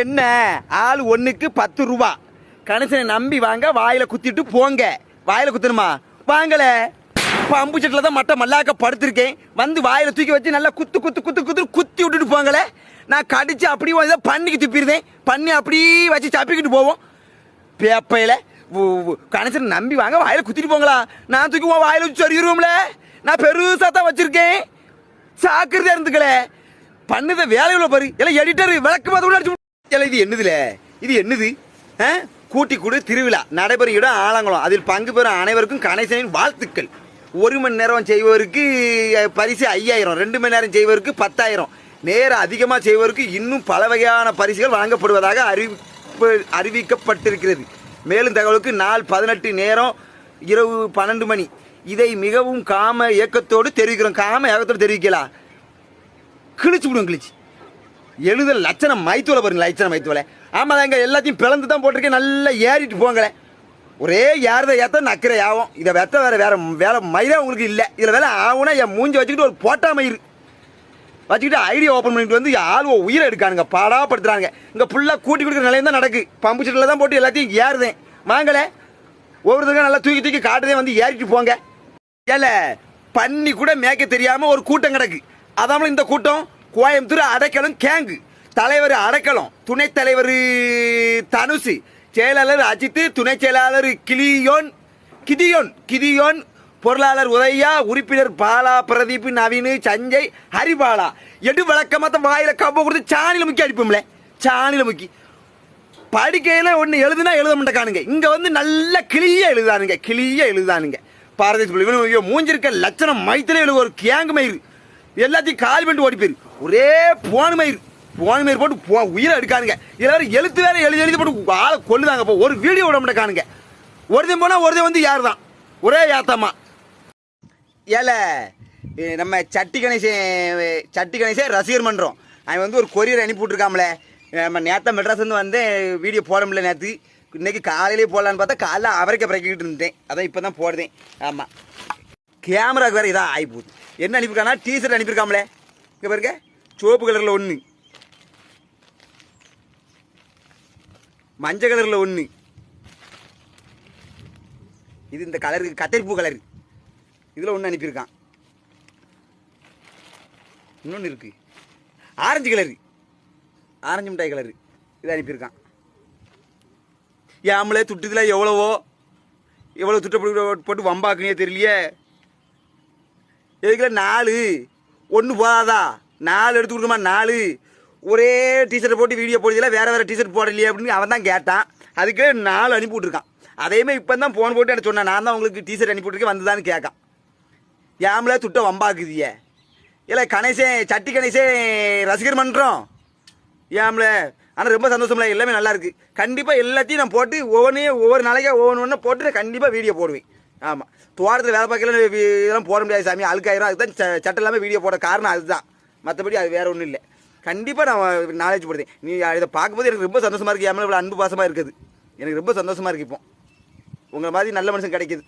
என்ன? ஆள் ஒண்ணுக்கு பத்து ரூபா. கணேசனை நம்பி வாங்க வாயில குத்திட்டு போங்க. வாயில குத்தணுமா? வாங்கல. பம்பு செட்டில் தான் மட்ட மல்லாக்க படுத்திருக்கேன். வந்து வாயில தூக்கி வச்சு நல்லா குத்து குத்து குத்து குத்து குத்தி விட்டுட்டு போங்கள. நான் கடிச்சு அப்படியே வந்து பண்ணிக்கு துப்பிடுதேன் பண்ணி அப்படியே வச்சு சப்பிக்கிட்டு போவோம். பேப்பையில கணேசனை நம்பி வாங்க வாயில குத்திட்டு போங்களா? நான் தூக்கி உன் வாயில வச்சு சொல்லிடுவோம்ல நான் பெருசா தான் வச்சிருக்கேன். சாக்கிரதையா இருந்துக்கல. பண்ணுத வேலையுள்ள பாரு. எல்லாம் எடிட்டர் விளக்கு பார்த்து அடிச்சு எல்லாம் இது என்னதுல? இது என்னது? ஆ? கூட்டி கூடு திருவிழா. நடைபெறும் இடம் ஆலங்குளம். அதில் பங்கு பெறும் அனைவருக்கும் கணேசனின் வாழ்த்துக்கள். ஒரு மணி நேரம் செய்வருக்கு பரிசு ஐயாயிரம். ரெண்டு மணி நேரம் செய்வருக்கு பத்தாயிரம். நேரம் அதிகமாக செய்வருக்கு இன்னும் பல வகையான பரிசுகள் வழங்கப்படுவதாக அறிவிப்பு அறிவிக்கப்பட்டிருக்கிறது. மேலும் தகவலுக்கு நாள் பதினெட்டு நேரம் இரவு பன்னெண்டு மணி. இதை மிகவும் காம இயக்கத்தோடு தெரிவிக்கிறோம். காம இயக்கத்தோடு தெரிவிக்கலாம் கிழிச்சு விடுவோம் கிழிச்சு. எழுதல் லட்சணம் மைத்தோல பாருங்க லட்சணம் மைத்தோல ஆமா எங்க எல்லாத்தையும் பிளந்து தான் போட்டிருக்கேன் நல்லா ஏறிட்டு போங்களே. ஒரே யாரதை ஏற்ற நக்கிற யாவும் இதை வெத்த வேற வேற வேலை மயிரே உங்களுக்கு இல்லை. இதில் வேலை ஆகுனா என் மூஞ்சி வச்சுக்கிட்டு ஒரு போட்டா மயிர் வச்சுக்கிட்டு ஐடியா ஓப்பன் பண்ணிட்டு வந்து ஆளுவோ உயிரை எடுக்கானுங்க பாடாப்படுத்துறாங்க இங்கே ஃபுல்லாக கூட்டி கொடுக்குற நிலையம் தான் நடக்கு. பம்பு செட்டில் தான் போட்டு எல்லாத்தையும் ஏறுதேன். வாங்கலே ஒவ்வொருத்தருக்கும் நல்லா தூக்கி தூக்கி காட்டுதே வந்து ஏறிட்டு போங்க. ஏல பண்ணி கூட மேய்க்க தெரியாமல் ஒரு கூட்டம் கிடக்கு. அதாமல இந்த கூட்டம்? கோயம்புத்தூர் அடைக்கலம் கேங்கு. தலைவர் அடைக்கலம் துணைத் தலைவர் தனுசு. செயலாளர் அஜித் துணை செயலாளர் கிளியோன் கிதியோன் கிதியோன் பொருளாளர் உதயா உறுப்பினர் பாலா பிரதீப் நவீன் சஞ்சய் ஹரிபாலா. எடு வழக்கமாக வாயில கம்ப கொடுத்து சாணியில் முக்கி அடிப்போம்ல. சாணியில் முக்கி. படிக்கையில் ஒன்று எழுதுனா எழுத மாட்டேக்கானுங்க. இங்கே வந்து நல்ல கிளிய எழுதானுங்க கிளிய எழுதானுங்க பாரதேச ஐயோ மூஞ்சிருக்க லட்சணம் மைத்திலே எழுத ஒரு கேங்கு மயிறு. எல்லாத்தையும் கால் பண்ணிட்டு ஓடி போயிரு ஒரே போன் மயிர். போன் மயிர் போட்டு போ உயிரை எடுக்கானுங்க. இதில் எழுத்து வேற எழுதி எழுதி போட்டு ஆளை கொள்ளுதாங்க இப்போ ஒரு வீடியோ விட மாட்டேக்கானுங்க ஒருத்தன் போனால் ஒருத்தன் வந்து யார் தான் ஒரே யாத்தம்மா. ஏல நம்ம சட்டி கணேசன் சட்டி கணேசன் ரசிகர் மன்றம். அவன் வந்து ஒரு கொரியர் அனுப்பி விட்ருக்காமல நம்ம நேற்று மெட்ராஸ்லேருந்து வந்தேன் வீடியோ போட முடியல நேற்று இன்றைக்கி காலையிலே போடலான்னு பார்த்தா காலைல அவரைக்க பிறக்கிட்டு இருந்தேன் அதான் இப்போ தான் போடுதேன். ஆமாம் கேமராவுக்கு வேறு இதாக ஆகி போகுது என்ன அனுப்பியிருக்கானா? டீஷர்ட் அனுப்பியிருக்காமலே. இங்கே பாருங்க. சிவப்பு கலரில் ஒன்று மஞ்சள் கலரில் ஒன்று இது இந்த கலருக்கு கத்தரிப்பூ கலர் இதில் ஒன்று அனுப்பியிருக்கான். இன்னொன்று இருக்குது ஆரஞ்சு கலரு ஆரஞ்சு மிட்டாய் கலரு இது அனுப்பியிருக்கான். ஏமலே துட்டுதில் எவ்வளவோ எவ்வளோ துட்டை போட்டு வம்பாக்குனே தெரியலையே. எதுக்குல நாலு? ஒன்று போதாதா? நாலு எடுத்து கொடுக்குமா நாலு. ஒரே டிஷர்ட் போட்டு வீடியோ போடுறதுல வேறு வேறு டிஷர்ட் போடலையே அப்படின்னு அவன் தான் கேட்டான். அதுக்கு நாலு அனுப்பி விட்ருக்கான் அதேமாதிரி இப்போ தான் ஃபோன் போட்டு எனக்கு சொன்னேன்? நான் தான் உங்களுக்கு டிஷர்ட் அனுப்பி விட்ருக்கேன் வந்துதான்னு கேட்கான். ஏமல துட்ட வம்பாக்குதிய. இல்லை கணேசன் சட்டி கணேசன் ரசிகர் மன்றம். ஏம்ல ஆனால் ரொம்ப சந்தோஷம்ல எல்லாமே நல்லாயிருக்கு கண்டிப்பாக எல்லாத்தையும் நான் போட்டு ஒவ்வொன்றையும் ஒவ்வொரு நாளைக்கே ஒவ்வொன்று ஒன்று போட்டு நான் கண்டிப்பாக வீடியோ போடுவேன். ஆமாம் தோட்டத்தில் வேலை பார்க்கல இதெல்லாம் போட முடியாது சாமி. அழுக்காயிரம். அதுதான் ச- சட்டை இல்லாமல் வீடியோ போட காரணம் அதுதான். மற்றபடி அது வேறு ஒன்றும் இல்லை. கண்டிப்பாக நான் நாலேஜ் போடுறேன் நீ இதை பார்க்கும்போது எனக்கு ரொம்ப சந்தோஷமாக இருக்குது ஏமல இவ்வளோ அன்பு பாசமாக இருக்குது. எனக்கு ரொம்ப சந்தோஷமாக இருக்குது இப்போ. உங்களை மாதிரி நல்ல மனுஷன் கிடைக்கிது.